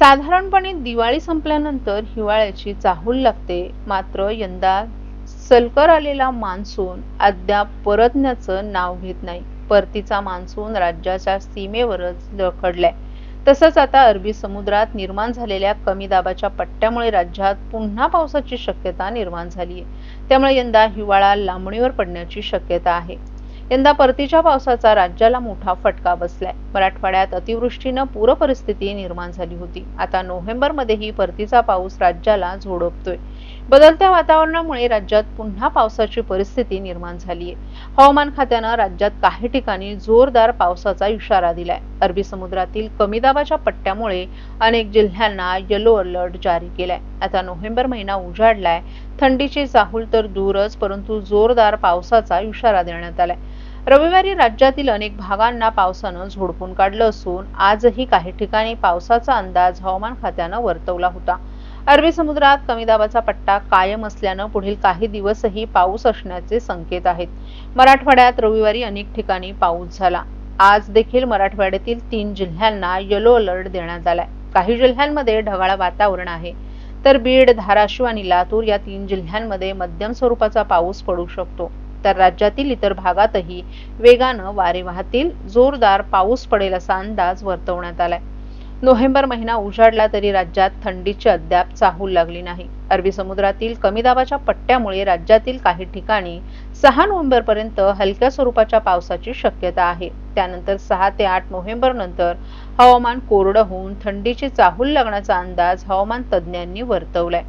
साधारणपणे दिवाळी संपल्यानंतर हिवाळ्याची चाहूल लागते. मात्र यंदा सलकर आलेला मान्सून अद्याप परतण्याचं नाव घेत नाही. परतीचा मान्सून राज्याच्या सीमेवरच रखडलाय तसंच आता अरबी समुद्रात निर्माण झालेल्या कमी दाबाच्या पट्ट्यामुळे राज्यात पुन्हा पावसाची शक्यता निर्माण झाली आहे त्यामुळे यंदा हिवाळा लांबणीवर पडण्याची शक्यता आहे. यंदा परतीच्या पावसाचा राज्याला मोठा फटका बसलाय. मराठवाड्यात अतिवृष्टीनं पूर परिस्थिती निर्माण झाली होती. आता नोव्हेंबरमध्येही परतीचा पाऊस राज्याला झोडपतोय. बदलत्या वातावरणामुळे राज्यात पुन्हा पावसाची परिस्थिती निर्माण झाली आहे हवामान खात्यानं राज्यात काही ठिकाणी जोरदार पावसाचा इशारा दिलाय. अरबी समुद्रातील कमी दाबाच्या पट्ट्यामुळे अनेक जिल्ह्यांना येलो अलर्ट जारी केलाय. आता नोव्हेंबर महिना उजाडलाय. थंडीची चाहूल तर दूरच परंतु जोरदार पावसाचा इशारा देण्यात आलाय. रविवारी राज्यातील अनेक भागांना पावसानं झोडपून काढलं असून आजही काही ठिकाणी पावसाचा अंदाज हवामान खात्यानं वर्तवला होता. अरबी समुद्रात कमी दाबाचा पट्टा कायम असल्यानं पुढील काही दिवसही पाऊस असण्याचे संकेत आहेत. मराठवाड्यात रविवारी अनेक ठिकाणी पाऊस झाला. आज देखील मराठवाड्यातील तीन जिल्ह्यांना येलो अलर्ट देण्यात आलाय. काही जिल्ह्यांमध्ये ढगाळ वातावरण आहे. तर बीड धाराशिव आणि लातूर या तीन जिल्ह्यांमध्ये मध्यम स्वरूपाचा पाऊस पडू शकतो. तर राज्यातील इतर भागातही वेगानं वारे वाहतील. जोरदार पाऊस पडेल असा अंदाज वर्तवण्यात आलाय. नोव्हेंबर महिना उजाडला तरी राज्यात थंडीची अद्याप चाहूल लागली नाही. अरबी समुद्रातील कमी दाबाच्या पट्ट्यामुळे राज्यातील काही ठिकाणी सहा नोव्हेंबर पर्यंत हलक्या स्वरूपाच्या पावसाची शक्यता आहे. त्यानंतर सहा ते आठ नोव्हेंबर नंतर हवामान कोरडं होऊन थंडीची चाहूल लागण्याचा अंदाज हवामान तज्ज्ञांनी वर्तवलाय.